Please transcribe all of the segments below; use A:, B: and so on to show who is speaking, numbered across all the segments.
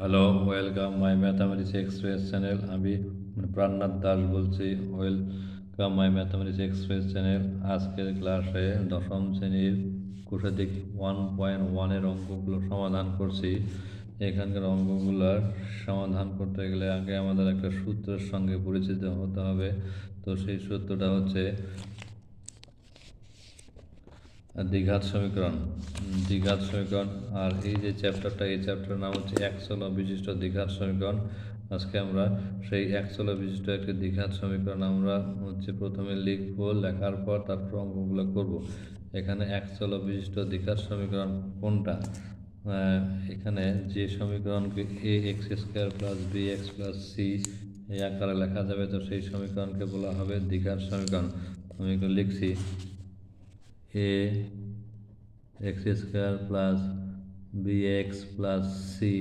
A: Hello welcome my mathematics express channel আমি প্রাণনাথ দাস বলছি। Welcome my mathematics express channel আজকের ক্লাসে দশম শ্রেণির কোষাদিক ওয়ান পয়েন্ট ওয়ানের অঙ্কগুলো সমাধান করছি। এখানকার অঙ্কগুলোর সমাধান করতে গেলে আগে আমাদের একটা সূত্রের সঙ্গে পরিচিত হতে হবে। তো সেই সূত্রটা হচ্ছে দ্বিঘাত সমীকরণ। উম, দ্বিঘাত সমীকরণ। আর এই যে চ্যাপ্টারটা এই চ্যাপ্টারের নাম হচ্ছে একচল বিশিষ্ট দ্বিঘাত সমীকরণ। আজকে আমরা সেই একচল বিশিষ্ট একটি দ্বিঘাত সমীকরণ আমরা হচ্ছে প্রথমে লিখব লেখার পর তারপর অঙ্কগুলো করব। এখানে একচল বিশিষ্ট দ্বিঘাত সমীকরণ কোনটা? এখানে যে সমীকরণকে A X square plus B X plus C এই আকারে লেখা যাবে তো সেই সমীকরণকে বলা হবে দ্বিঘাত সমীকরণ। আমি লিখছি A X square plus B X plus C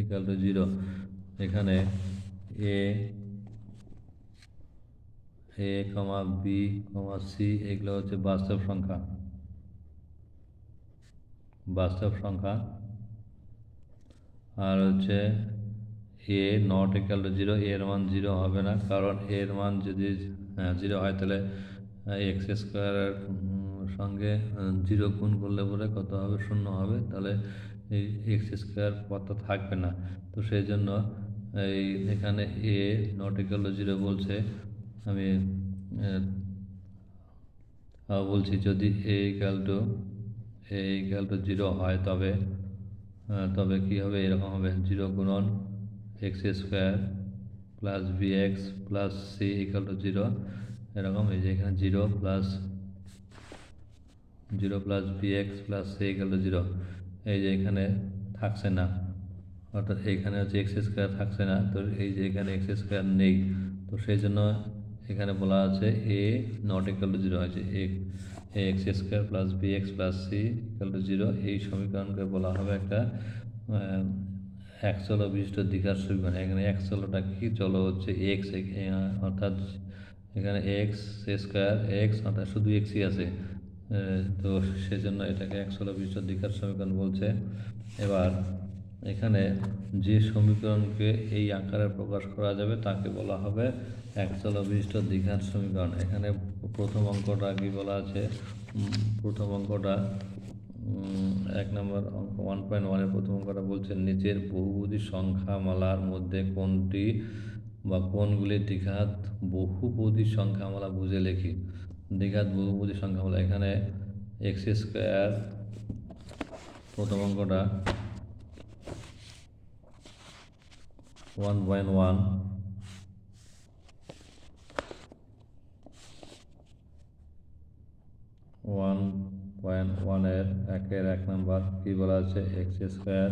A: equal to zero এখানে এ এ কমা বি কমা সি এগুলো হচ্ছে বাস্তব সংখ্যা। বাস্তব সংখ্যা। আর হচ্ছে এ নট ইকাল জিরো এর মান জিরো হবে না, কারণ এর মান যদি জিরো হয় তাহলে এক্স স্কোয়ারের সঙ্গে জিরো গুণ করলে পরে কত হবে? শূন্য হবে। তাহলে এই এক্স স্কোয়ার কত থাকবে না। তো সেই জন্য এই এখানে এ নট ইকাল জিরো বলছে। আমি বলছি যদি A equal to A equal to zero হয় তবে তবে কী হবে? এরকম হবে। জিরো গুণন X square plus B X plus C equal to zero এরকম এই যে এখানে zero plus zero plus B X plus C to zero. এই যে এখানে থাকছে না। অর্থাৎ এইখানে হচ্ছে এক্স স্কোয়ার থাকছে না। তো এই যে এখানে এক্স স্কোয়ার নেই। তো সেই জন্য এখানে বলা আছে A not equal to zero. হয়েছে A X square plus B X plus C equal to zero. এই সমীকরণকে বলা হবে একটা আহ, এক চলো বিশিষ্ট দ্বিঘাত সমীকরণ। এখানে এক চলোটা কি চলো হচ্ছে এক্স অর্থাৎ এখানে এক্স স্কোয়ার এক্স অর্থাৎ শুধু এক্সই আছে। তো সেজন্য এটাকে এক চলো বিশিষ্ট দ্বিঘাত সমীকরণ বলছে। এবার এখানে যে সমীকরণকে এই আকারে প্রকাশ করা যাবে তাকে বলা হবে একচল বিশিষ্ট দ্বিঘাত সমীকরণ। এখানে প্রথম অঙ্কটা কি বলা আছে? প্রথম অঙ্কটা এক নম্বর অঙ্ক ওয়ান পয়েন্ট ওয়ানের প্রথম অঙ্কটা বলছে, নিচের বহুপদী সংখ্যামালার মধ্যে কোনটি বা কোনগুলি দ্বিঘাত বহুপদী সংখ্যামালা বুঝে লিখি? দ্বিঘাত বহুপদী হলো এখানে এক্স স্কোয়ার প্রথম অঙ্কটা one point one one point ওয়ানের একের এক নম্বর কী বলা আছে? X square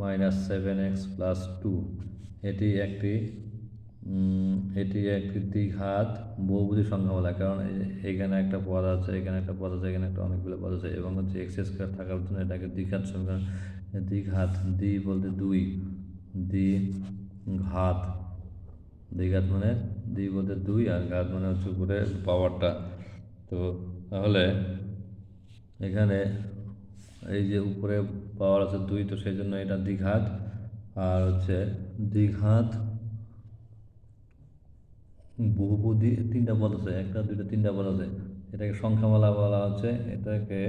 A: minus seven X plus two এটি একটি এটি একটি দ্বিঘাত সংখ্যা বলা কারণ এখানে একটা পদ আছে, এখানে একটা পদ আছে, এখানে একটা অনেকগুলো পদ আছে এবং হচ্ছে এক্স স্কোয়ার থাকার জন্য এটাকে দ্বিঘাত সংখ্যা দ্বিঘাত দ্বি বলতে দুই দ্বি ঘাত দ্বিঘাত মানে দ্বি বলতে দুই আর ঘাত মানে হচ্ছে উপরে পাওয়ারটা। তো তাহলে এখানে এই যে উপরে পাওয়ার আছে দুই, তো সেই জন্য এটা দ্বিঘাত, আর হচ্ছে দ্বিঘাত বহুপদী তিনটা পদ আছে, একটা, দুইটা, তিনটা পদ আছে। এটাকে সংখ্যামালা বলা হচ্ছে, এটাকে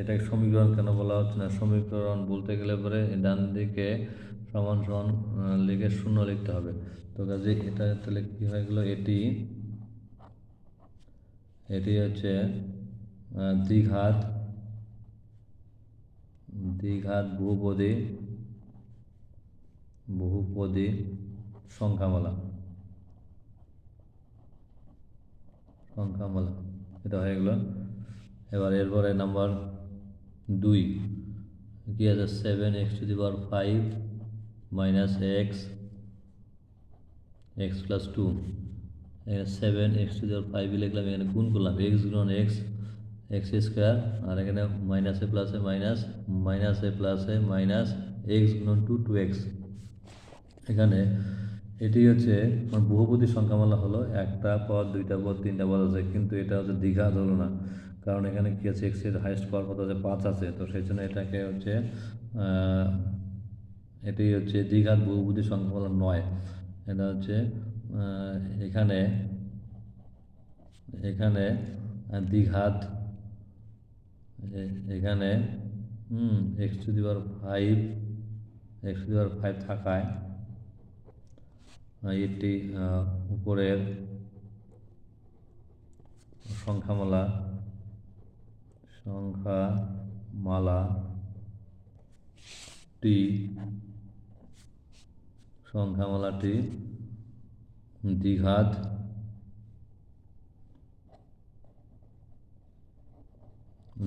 A: এটাকে সমীকরণ কেন বলা হচ্ছে না? সমীকরণ বলতে গেলে পরে ডান দিকে সমান সমান লিখে শূন্য লিখতে হবে। তো কাজে এটা তাহলে কী হয়ে গেলো? এটি এটি হচ্ছে দ্বিঘাত দ্বিঘাত বহুপদী বহুপদী সংখ্যামালা। সংখ্যামালা এটা হয়ে গেল। এবার এরপরে নাম্বার দুই। কি আছে? Seven x to the power five minus x x plus two এখানে seven x to the power five লিখলাম। এখানে গুণ করলাম। এক্স গুণন এক্স এক্স স্কোয়ার আর এখানে মাইনাস মাইনাসে প্লাসে মাইনাস মাইনাস মাইনাসে প্লাসে মাইনাস এক্স গুণন টু টু এক্স এখানে এটি হচ্ছে আমার বহুপদী সংখ্যামালা হলো একটা পদ দুইটা পদ তিনটা পদ আছে কিন্তু এটা হচ্ছে দীঘা হলো না। কারণ এখানে কী আছে? এক্সের হাইস্ট পাওয়ার কত আছে? পাঁচ আছে। তো সেই জন্য এটাকে হচ্ছে এটি হচ্ছে দীঘার বহুপদী সংখ্যা হলো নয়। এটা হচ্ছে এখানে এখানে আহ, দ্বিঘাত এখানে হুম x to the five x to the five থাকায় এটি উপরের সংখ্যামালা সংখ্যামালা টি সংখ্যামালাটি দ্বিঘাত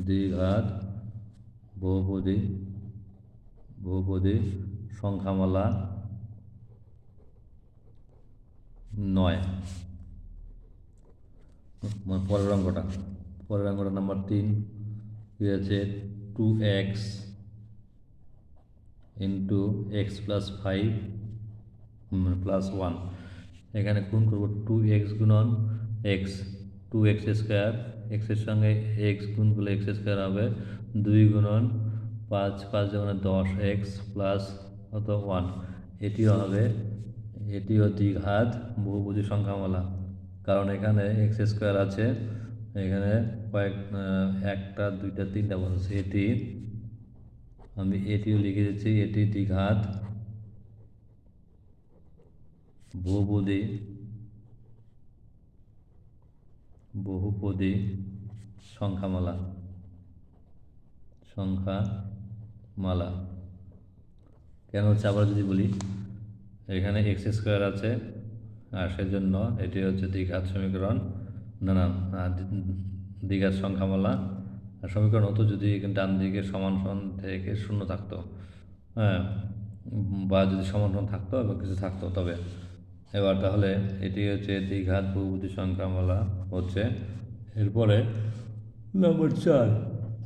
A: দ্বিঘাত বহুপদী বহুপদী সংখ্যামালা নয়। মানে পরের অঙ্কটা। পরের অঙ্কটা নাম্বার তিন। কী আছে? Two x into x plus five plus one এখানে গুণ করব টু এক্স গুণন এক্স টু এক্স স্কোয়ার এক্সের সঙ্গে এক্স গুণ করলে এক্স স্কোয়ার হবে দুই গুণন পাঁচ পাঁচ যেমন দশ এক্স প্লাস অত ওয়ান এটিও হবে এটিও দ্বিঘাত বহুপদী সংখ্যামালা। কারণ এখানে এক্স স্কোয়ার আছে, এখানে কয়েক একটা, দুইটা, তিনটা বলছে। এটি, আমি এটিও লিখে দিচ্ছি, এটি দ্বিঘাত বহুপদী বহুপদী সংখ্যামালা সংখ্যামালা। কেন হচ্ছে আবার যদি বলি? এখানে এক্স স্কোয়ার আছে, আর সেজন্য এটি হচ্ছে দ্বিঘাত সমীকরণ। না না দ্বিঘাত সংখ্যামালা আর সমীকরণ হতো যদি ডান দিকে সমান সমান থেকে শূন্য থাকতো হ্যাঁ বা যদি সমান সমান থাকতো এবং কিছু থাকতো তবে। এবার তাহলে এটি হচ্ছে দ্বিঘাত বহুপদী সংখ্যামালা হচ্ছে। এরপরে নম্বর চার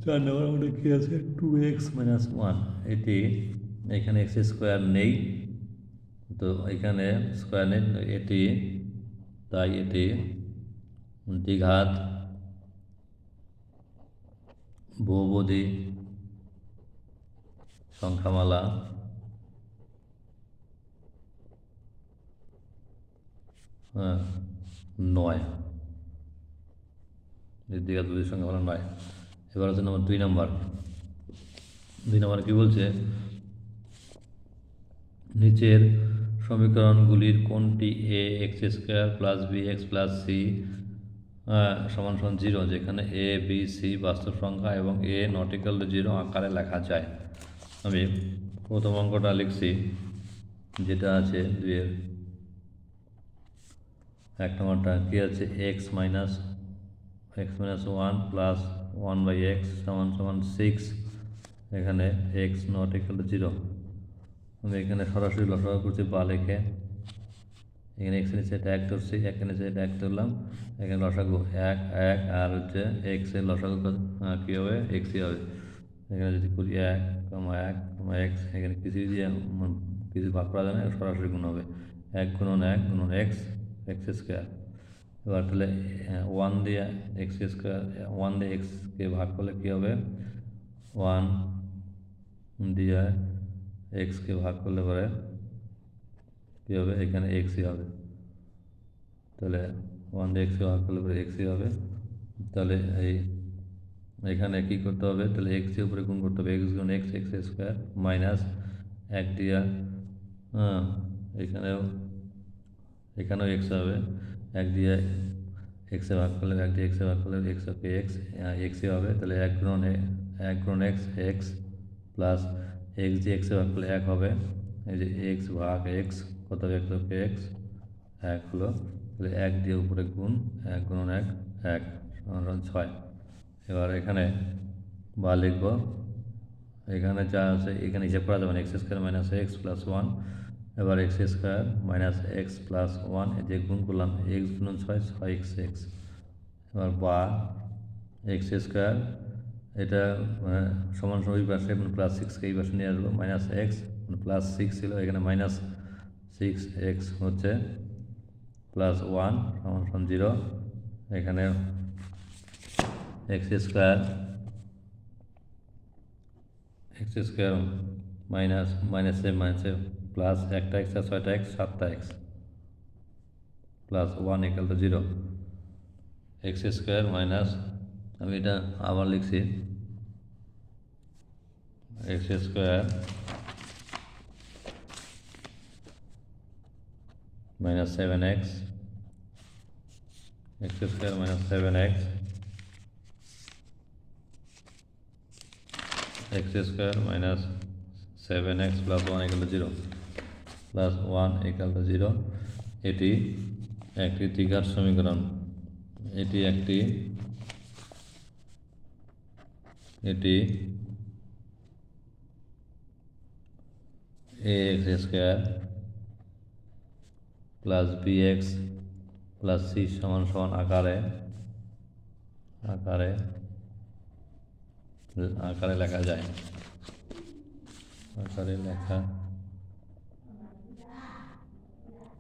A: চার নম্বর আমাদের কী আছে? টু এক্স মাইনাস ওয়ান এটি এখানে এক্স স্কোয়ার নেই। তো এখানে স্কোয়ার নেই এটি, তাই এটি দ্বিঘাত বহুপদী সংখ্যামালা। হ্যাঁ নয়। দ্বিঘাত বহুপদী সংখ্যামালা নয়। এবার হচ্ছে নম্বর দুই নম্বর দুই নম্বর কী বলছে? নিচের সমীকরণগুলির কোনটি a x square plus b x plus c সমান সমান জিরো যেখানে এ বি সি বাস্তব সংখ্যা এবং এ নটিক্যাল জিরো আকারে লেখা যায়। আমি প্রথম অঙ্কটা লিখছি, যেটা আছে দুইয়ের। এক নম্বরটা কী আছে? X minus x minus one plus one by x সমান সমান সিক্স এখানে এক্স নট ইকাল জিরো এখানে সরাসরি লসাগু করছি বা লেখে। এখানে এক্স নিচে এটা এক ধরছি এক নিচে এটা এক ধরলাম এখানে লসাগু এক এক, আর হচ্ছে এক্সের লসাগু কী হবে? এক্সই হবে। এখানে যদি করি এক, কমা এক, কমা এক্স এখানে কিছু দিয়ে কিছু ভাগ করা যায় না সরাসরি গুণ হবে। এক গুণন এক গুণন এক্স এক্স স্কোয়ার এবার তাহলে ওয়ান দিয়ে এক্স স্কোয়ার ওয়ান দিয়ে এক্সকে ভাগ করলে কী হবে? ওয়ান দিয়ে এক্সকে ভাগ করলে পরে কী হবে এখানে এক্সই হবে তাহলে ওয়ান দিয়ে এক্সকে ভাগ করলে পরে এক্সই হবে তাহলে এই এখানে কী করতে হবে তাহলে এক্সের উপরে গুণ করতে হবে এক্স গুণ এক্স এক্স স্কোয়ার মাইনাস এক দিয়া হ্যাঁ এখানেও এখানেও এক্স হবে এক দিয়ে এক্সে ভাগ করলে এক দিয়ে এক্সে ভাগ করলে এক্স ওকে এক্স এক্সই হবে তাহলে এক গুণ এ- এক গুণ এক্স এক্স প্লাস এক্স দিয়ে এক্সে ভাগ করলে এক হবে। এই যে এক্স ভাগ এক্স কত হবে? ওকে এক্স এক হলো তাহলে এক দিয়ে উপরে গুণ, এক গুণ এক এক, সমান ছয়। এবার এখানে বা লিখব, এখানে যা আছে, এখানে হিসাব করা যাবে না x square minus x plus one এবার x square minus x plus one যে গুণ করলাম এক্স গুণ ছয় ছয় এক্স এক্স এবার বা এক্স স্কোয়ার এটা মানে সমান সমান পাশে প্লাস সিক্সকে এই পাশে নিয়ে আসব মাইনাস এক্স মানে প্লাস সিক্স ছিল, এখানে মাইনাস সিক্স এক্স হচ্ছে প্লাস ওয়ান সমান সমান জিরো এখানে x square x square minus মাইনাসে মাইনাসে প্লাস একটা এক্স আর ছয়টা এক্স সাতটা x plus one equal to zero x square minus আমি এটা আবার লিখছি x square minus seven x x square minus seven x x square minus seven x plus one equal to zero plus one equal to zero এটি একটি ত্রিঘাত সমীকরণ। এটি একটি এটি a x square plus b x plus c সমান সমান আকারে আকারে আকারে লেখা যায়। আকারে লেখা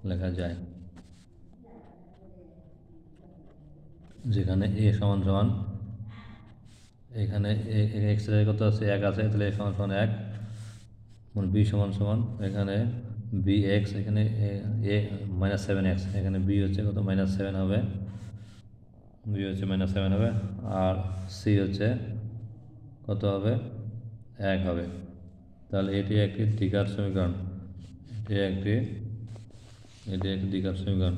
A: লেখা যায়। যেখানে এ সমান সমান, এখানে এক্সের কত আছে? এক আছে, তাহলে এ সমান সমান এক। বি সমান সমান এখানে বি এক্স এখানে এ মাইনাস সেভেন এক্স এখানে বি হচ্ছে কত? মাইনাস সেভেন হবে। বি হচ্ছে মাইনাস সেভেন হবে। আর সি হচ্ছে কত হবে? এক হবে। তাহলে এটি একটি দ্বিঘাত সমীকরণ। এটি একটি এটি একটি দ্বিঘাত সমীকরণ।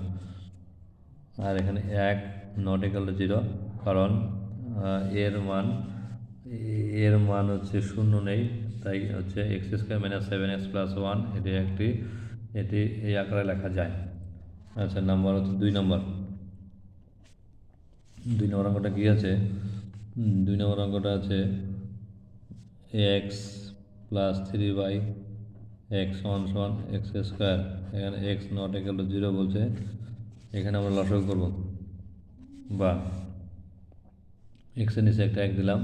A: আর এখানে এক নট ইকাল টু জিরো কারণ এর মান এর মান হচ্ছে শূন্য নেই। তাই হচ্ছে x square minus seven x plus one এটি একটি, এটি এই আকারে লেখা যায়। আচ্ছা নাম্বার হচ্ছে দুই নম্বর দুই নম্বর অঙ্কটা কী আছে? দুই নম্বর অঙ্কটা আছে x plus three by x one সমান এক্স স্কোয়ার এখানে এক্স নট ইকাল জিরো বলছে। এখানে আমরা লসক করব। বা এক্সের নিচে একটা এক দিলাম।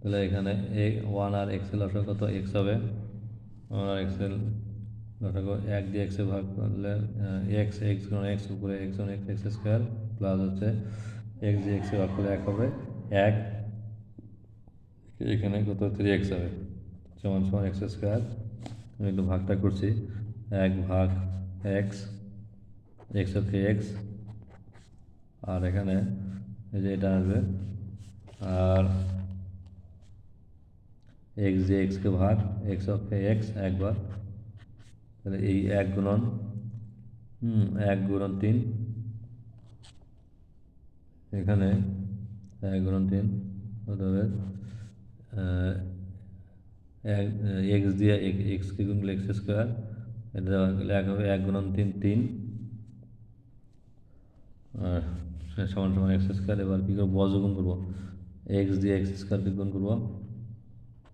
A: তাহলে এখানে এ ওয়ান আর এক্সের লসক কত? এক্স হবে। ওয়ান আর এক্সের লসক এক দিয়ে এক্সে ভাগ করলে এক্স এক্স গুণ এক্স উপরে এক্স গুণ এক্স এক্স স্কোয়ার প্লাস হচ্ছে এক্স দিয়ে এক্সে ভাগ করলে এক হবে। এক, এখানে কত? থ্রি এক্স হবে। সমান সমান এক্স স্কোয়ার। আমি একটু ভাগটা করছি। এক ভাগ এক্স এক্স অফ এক্স। আর এখানে এই যে এটা আসবে। আর এক্স যে এক্সকে ভাগ এক্স অফ এক্স একবার। তাহলে এই এক গুণন এক গুণন তিন। এখানে এক গুণন তিন এক এক্স দিয়ে এক্সকে গুণ করলে এক্স স্কোয়ার এটা লেখা হবে এক গুণন তিন তিন। আর সমান সমান এক্স স্কোয়ার এবার কী করব? বজ গুণ করব। এক্স দিয়ে এক্স স্কোয়ারকে গুণ করব।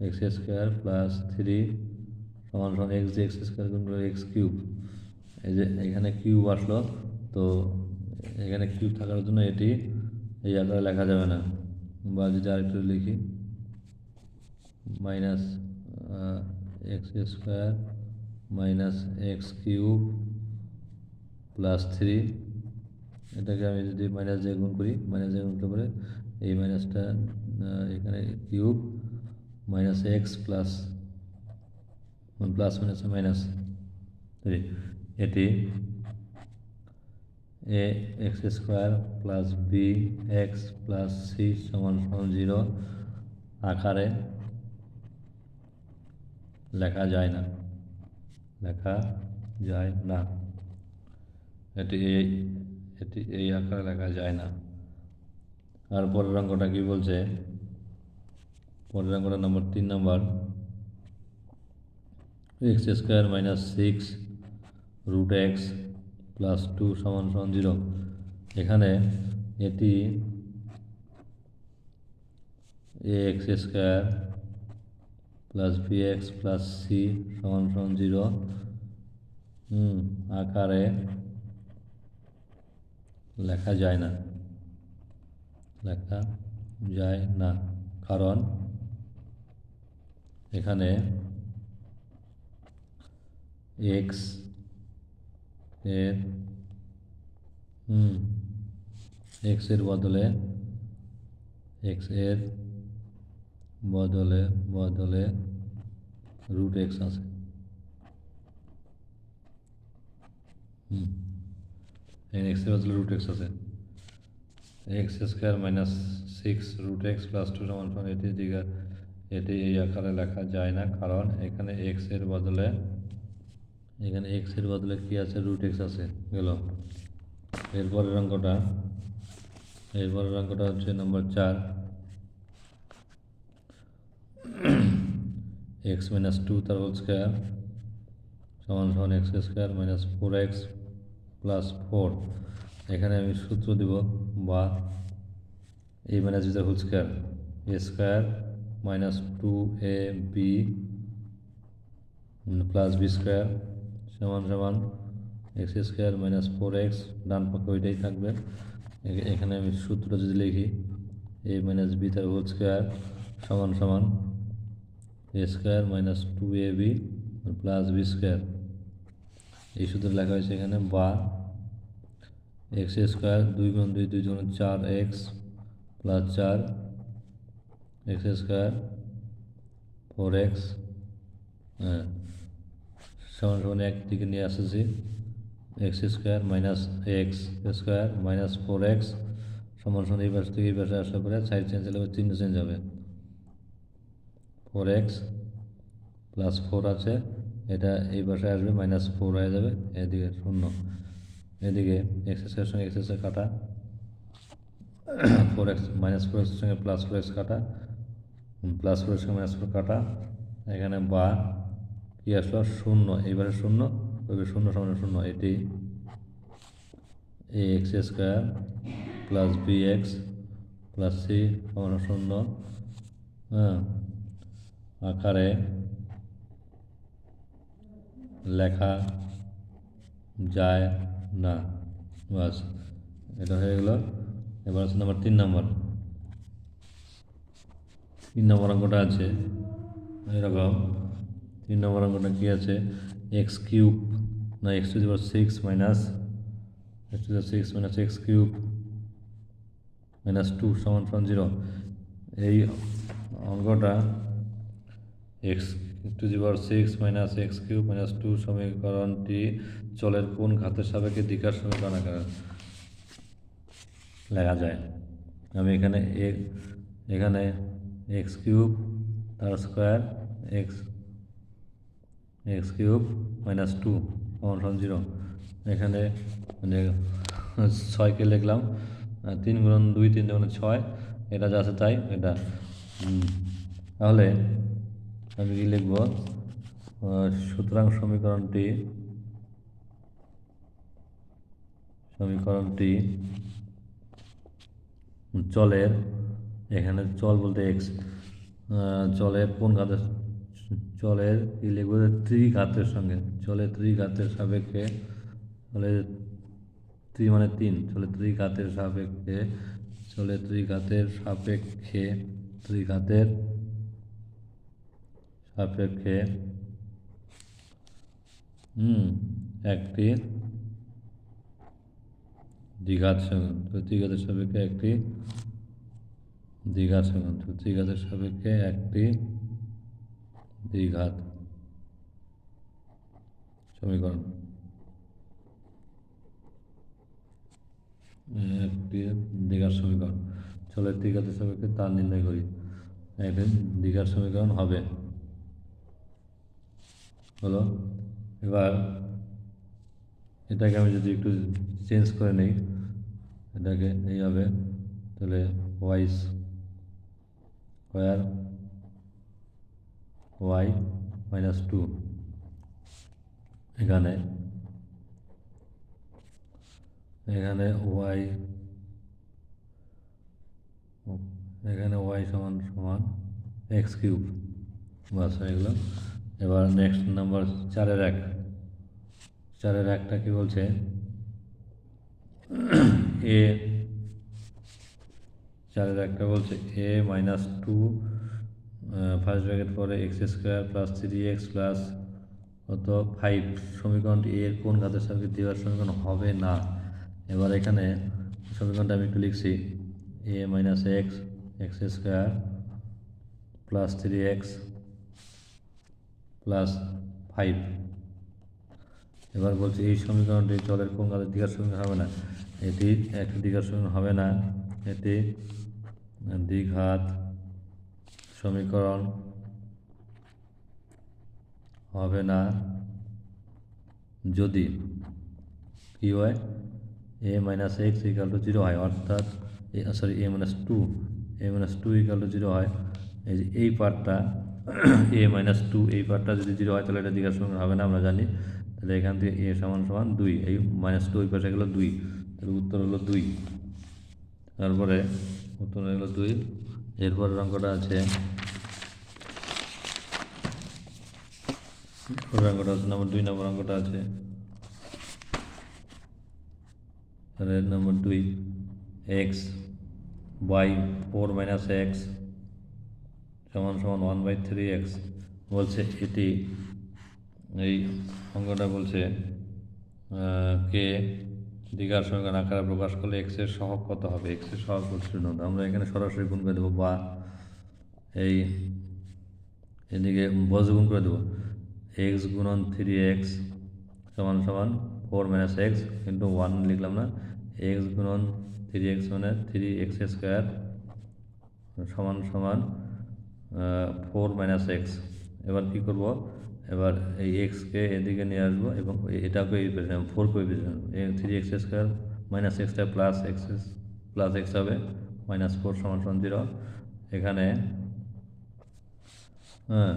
A: এক্স স্কোয়ার প্লাস থ্রি সমান সমান এক্স দিয়ে এক্স স্কোয়ার গুণ করব এক্স কিউব এই যে এখানে কিউব আসলো, তো এখানে কিউব থাকার জন্য এটি এই আকারে লেখা যাবে না। বা যদি আরেকটু লিখি minus x square minus x cube plus three এটাকে আমি যদি মাইনাস দিয়ে গুণ করি মাইনাস দিয়ে গুণ করতে পারে এই মাইনাসটা এখানে cube minus x plus plus minus minus three এটি a x square plus b x plus c সমান সমান জিরো আকারে লেখা যায় না। লেখা যায় না। এটি এই এটি এই আকারে লেখা যায় না। আর পরের অঙ্কটা কি বলছে? পরের অঙ্কটা নম্বর তিন number x square minus six root x plus two সমান সমান জিরো এখানে এটি a x square plus b x plus c সমান সমান জিরো আকারে লেখা যায় না। লেখা যায় না। কারণ এখানে এক্সের হুম এক্সের বদলে এক্সের বদলে বদলে রুট এক্স আছে হুম এখানে এক্সের বদলে রুট এক্স আছে x square minus six root x plus two সমান সমান এটি দিকে এটি এই আকারে লেখা যায় না, কারণ এখানে এক্সের বদলে, এখানে এক্সের বদলে কি আছে? রুট এক্স আছে, গেল। এরপরের অঙ্কটা এরপরের অঙ্কটা হচ্ছে নম্বর চার। এক্স মাইনাস টু তার হোল স্কোয়ার সমান সমান x square minus four x plus four এখানে আমি সূত্র দিব বা এ মাইনাস বি তার whole square a square minus two a b plus b square সমান সমান x square minus four x ডান পক্ষে ওইটাই থাকবে। এখানে আমি সূত্র যদি লিখি এ মাইনাস বি তার হোল স্কোয়ার সমান সমান a square minus two a b plus b square এই সূত্র লেখা হয়েছে এখানে বা এক্স স্কোয়ার দুই গুণ দুই দুই গুণ চার এক্স প্লাস চার এক্স স্কোয়ার ফোর এক্স হ্যাঁ সমান সমান এক দিকে নিয়ে আসতেছি x square minus x square minus four x সমান সমান এই পাশ থেকে এই পাশে আসার পরে সাইড চেঞ্জ হলে চিহ্ন চেঞ্জ হবে। ফোর এক্স প্লাস ফোর আছে, এটা এই পাশে আসবে মাইনাস ফোর হয়ে যাবে, এদিকে শূন্য। এদিকে এক্স স্কোয়ার সঙ্গে এক্স স্কোয়ার কাটা ফোর এক্স মাইনাস ফোর এক্সের সঙ্গে প্লাস ফোর এক্স কাটা প্লাস এক্স সঙ্গে মাইনাস ফোর কাটা। এখানে বা কি আসলো? শূন্য। এইবারে শূন্য ওইবারে শূন্য সমান শূন্য। এটি a x square plus b x plus c সমান শূন্য। হ্যাঁ। আকারে লেখা যায় না। বাস, এটা হয়ে গেল। এবার আছে নাম্বার তিন নম্বর তিন নম্বর অঙ্কটা আছে। এরকম তিন নম্বর অঙ্কটা কী আছে? এক্স কিউব না এক্স টু দিবার সিক্স মাইনাস এক্স টু দিবার six minus x cube minus two সমান সমান জিরো এই অঙ্কটা x to power six minus x cube minus two সমীকরণটি চলের কোন ঘাতের সাপেক্ষে দিকার সমীকরণ আকারে লেখা যায়। আমি এখানে এখানে এক্স কিউব তার square x x cube minus two সমান জিরো। এখানে মানে ছয়কে লিখলাম তিন গুণ দুই, তিন গুণ ছয়, এটা যা আছে তাই, এটা। তাহলে আমি কি লিখব? সুতরাং সমীকরণটি সমীকরণটি চলের এখানে চল বলতে এক্স চলের কোন ঘাতের চলের কি লিখব ত্রিঘাতের সঙ্গে চলের ত্রিঘাতের সাপেক্ষে, চলে ত্রি মানে তিন, চলে ত্রিঘাতের সাপেক্ষে, চলে ত্রিঘাতের সাপেক্ষে ত্রিঘাতের সাপেক্ষে, হুম, একটি দ্বিঘাত সঙ্গে দ্বিঘাতের সাপেক্ষে একটি দ্বিঘাত সমান তো দ্বিঘাতের সাপেক্ষে একটি দ্বিঘাত সমীকরণ একটি দীঘার সমীকরণ চলে দীঘাতের সাপেক্ষে তার নির্ণয় করি। একটি দীঘার সমীকরণ হবে। হলো এবার এটাকে আমি যদি একটু চেঞ্জ করে নিই, এটাকে এইভাবে তাহলে y square y minus two এখানে এখানে ওয়াই এখানে ওয়াই সমান সমান এক্স কিউব বাস হয়ে গেল। এবার নেক্সট নাম্বার চারের এক। চারের একটা কি বলছে? এ চারের একটা বলছে a minus two first bracket পরে x square plus three x plus কত? ফাইভ সমীকরণটি এর কোন ঘাতের সাথে দেওয়ার সমীকরণ হবে না। এবার এখানে সমীকরণটা আমি একটু লিখছি। A minus x x square plus three x plus five এবার বলছি এই সমীকরণটি চলের কোন কালের দিঘার সমীকরণ হবে না? এটি একটি দিঘার সমীকরণ হবে না। এটি দ্বিঘাত সমীকরণ হবে না। যদি কী হয়? A minus x equal to zero হয়, অর্থাৎ sorry a minus two a minus two equal to zero হয়। এই যে এই পার্টটা এ মাইনাস টু এই পার্টটা যদি জিরো হয়, তাহলে এটা দিঘার সঙ্গে হবে না, আমরা জানি। তাহলে এখান থেকে এ সমান সমান দুই, এই মাইনাস টু ওই পাশে গেলো দুই, তাহলে উত্তর হলো দুই। তারপরে উত্তর হলো দুই। এরপরের অঙ্কটা আছে। অঙ্কটা আছে নম্বর দুই নম্বর অঙ্কটা আছে। তাহলে নম্বর দুই x by four minus x সমান সমান ওয়ান বাই থ্রি এক্স বলছে এটি, এই অঙ্কটা বলছে কে দীঘার সঙ্গে আকারে প্রকাশ করলে এক্সের সহগ কত হবে? এক্সের সহগ শূন্য আমরা এখানে সরাসরি গুণ করে দেবো বা এই এদিকে বজ গুণ করে দেবো। এক্স গুণন থ্রি এক্স সমান সমান ফোর মাইনাস এক্স কিন্তু ওয়ান লিখলাম না। এক্স গুণন থ্রি এক্স মানে থ্রি এক্স স্কোয়ার সমান সমান ফোর মাইনাস এক্স এবার কী করব? এবার এই এক্সকে এদিকে নিয়ে আসব এবং এটাকে এই ফোর করে পেয়েছিলাম থ্রি এক্স স্কোয়ার মাইনাস এক্সটা প্লাস এক্স প্লাস এক্স হবে মাইনাস ফোর সমান সমান জিরো এখানে হ্যাঁ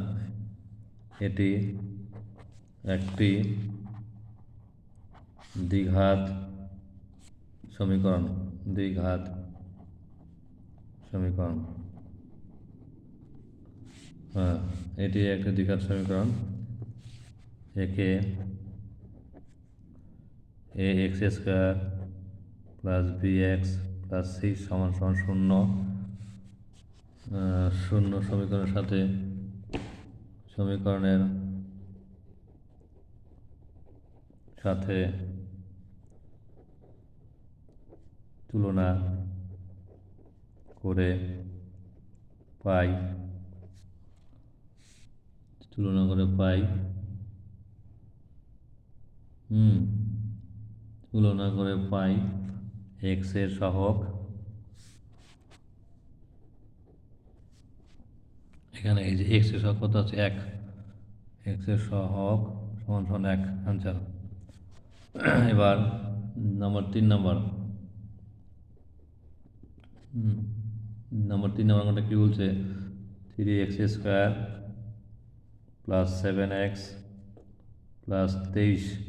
A: এটি একটি দ্বিঘাত সমীকরণ দ্বিঘাত সমীকরণ। হ্যাঁ এটি একটি দ্বিঘাত সমীকরণ। একে a x square plus b x plus c সমান সমান শূন্য শূন্য সমীকরণের সাথে সমীকরণের সাথে তুলনা করে পাই, তুলনা করে পাই হুম। তুলনা করে পাই এক্সের সহগ। এখানে এই যে এক্সের সহগ কত আছে? এক। এক্সের সহগ সমান সমান এক। আনসার। এবার নম্বর তিন নম্বর। নম্বর তিন নম্বর অঙ্কটা কী বলছে? Three x square plus seven x plus তেইশ।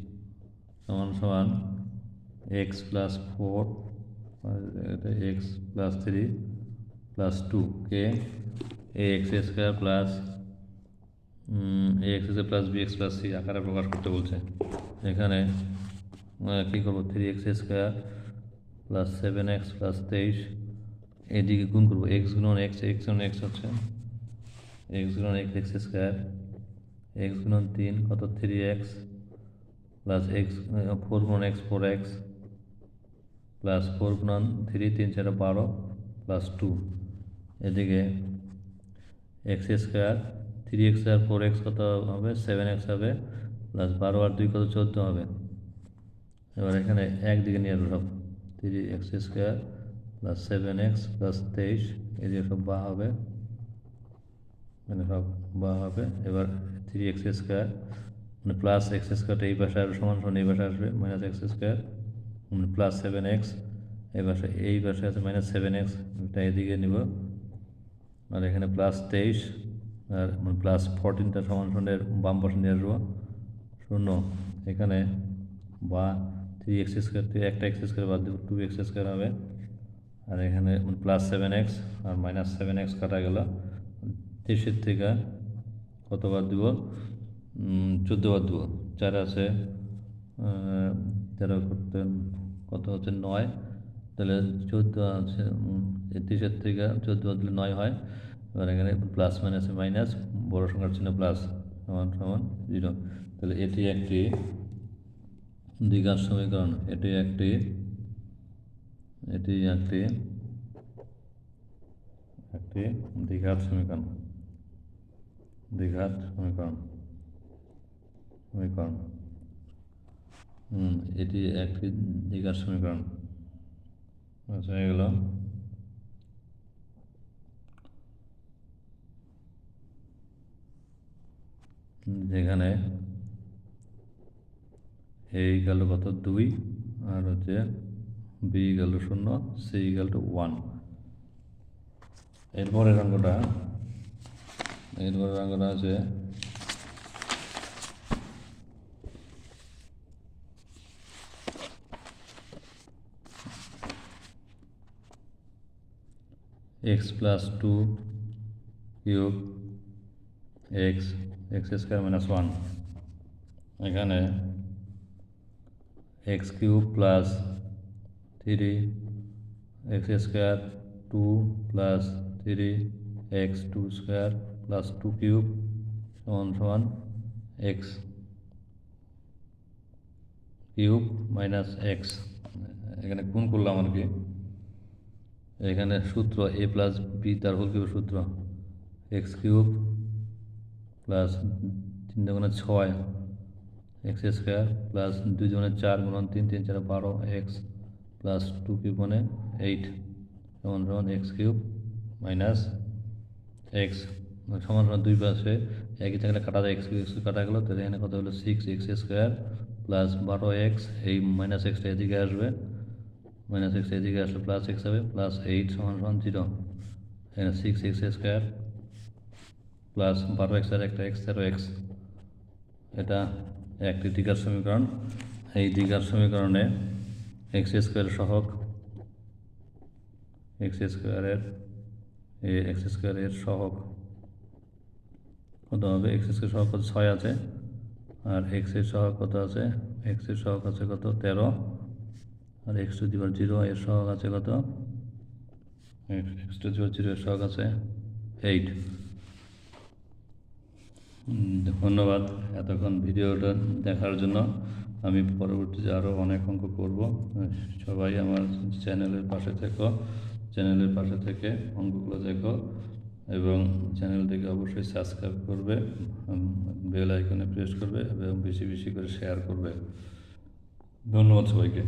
A: সমান সমান এক্স প্লাস ফোর এটা x plus three plus two K a x square plus a x square plus b x plus c আকারে প্রকাশ করতে বলছে। এখানে কী করব? Three x square plus seven x plus তেইশ, এদিকে গুণ করব। এক্স গুণন এক্স এক্স গুণন এক্স হচ্ছে এক্স গুণন এক্স এক্স স্কোয়ার এক্স গুণন তিন, কত? Three x plus x four গুণন x four x plus four গুণন থ্রি তিন, চারে, বারো প্লাস টু এদিকে এক্স স্কোয়ার থ্রি এক্স আর ফোর এক্স কত হবে? সেভেন এক্স হবে প্লাস বারো আর দুই কত? চোদ্দ হবে। এবার এখানে একদিকে নিয়ে সব। Three x square plus seven x plus তেইশ এদিকে সব বা হবে। মানে সব বা হবে। এবার থ্রি এক্স স্কোয়ার মানে প্লাস এক্স স্কোয়ারটা এই পাশে আসবে, সমান সমান এই পাশে আসবে মাইনাস এক্স স্কোয়ার মানে প্লাস সেভেন এক্স এই পাশে এই পাশে আছে মাইনাস সেভেন এক্স এটা এদিকে নিব। আর এখানে প্লাস তেইশ, আর মানে প্লাস ফোরটিনটা সমান সমানের বাম পাশে নিয়ে আসব। শূন্য, এখানে বা থ্রি এক্স স্কোয়ার থেকে একটা এক্স স্কোয়ার বাদ দেবো টু এক্স স্কোয়ার হবে। আর এখানে প্লাস সেভেন এক্স আর মাইনাস সেভেন এক্স কাটা গেল। তেইশের থেকে কত বাদ দিব? চোদ্দ বাদ দিব চার আছে তেরো করতে কত হচ্ছে? নয়। তাহলে চোদ্দ আছে তেইশের থেকে চোদ্দ বাদ দিলে নয় হয়। এবার এখানে প্লাস মাইনাসে মাইনাস বড় সংখ্যার চিহ্ন প্লাস সমান সমান জিরো তাহলে এটি একটি দ্বিঘাত সমীকরণ। এটি একটি এটি একটি একটি দ্বিঘাত সমীকরণ। দ্বিঘাত সমীকরণ। সমীকরণ এটি একটি দ্বিঘাত সমীকরণ। হয়ে গেল? যেখানে এ গেল কত? দুই। আর হচ্ছে বি গেল শূন্য সি গেল টু ওয়ান এরপরের অঙ্কটা এরপরের অঙ্কটা আছে x plus two cube x x square minus one এখানে x cube plus three x square two plus three x two square plus two cube সমান সমান এক্স কিউব মাইনাস এক্স এখানে গুণ করলাম আর কি? এখানে সূত্র এ প্লাস বি তার হোল কিউব সূত্র? এক্স কিউব প্লাস তিন দুগুণে ছয় এক্স স্কোয়ার প্লাস দুই দুগুণে চার গুণন তিন তিন চার বারো এক্স প্লাস টু কিউব মানে এইট সমান সমান এক্স কিউব মাইনাস এক্স সমান সমান দুই পাশে একই থাকলে কাটা যায় এক্স কিউব এক্স কাটা গেলো, তাহলে এখানে কত হলো? সিক্স এক্স স্কোয়ার প্লাস বারো এক্স এই মাইনাস এক্সটা এদিকে আসবে। মাইনাস এক্স এদিকে আসলে প্লাস এক্স হবে প্লাস এইট সমান সমান জিরো এখানে সিক্স এক্স স্কোয়ার প্লাস বারো এক্স আর একটা এক্স তেরো এক্স এটা একটি দ্বিঘাত সমীকরণ। এই দ্বিঘাত সমীকরণে এক্স স্কোয়ারের সহক এক্স স্কোয়ারের এক্স স্কোয়ারের সহগ কত হবে? এক্স স্কোয়ার সহগ কত? ছয় আছে। আর এক্সের সহক কত আছে? এক্সের সহক আছে কত? তেরো। আর এক্স টু দিবার জিরো এর সহগ আছে কত? এক্স টু দিবার জিরো এর সহগ আছে এইট ধন্যবাদ এতক্ষণ ভিডিওটা দেখার জন্য। আমি পরবর্তীতে আরও অনেক অঙ্ক করব। সবাই আমার চ্যানেলের পাশে থেকো। চ্যানেলের পাশে থেকে অঙ্কগুলো দেখো এবং চ্যানেলটিকে অবশ্যই সাবস্ক্রাইব করবে বেল আইকনে প্রেস করবে এবং বেশি বেশি করে শেয়ার করবে। ধন্যবাদ সবাইকে।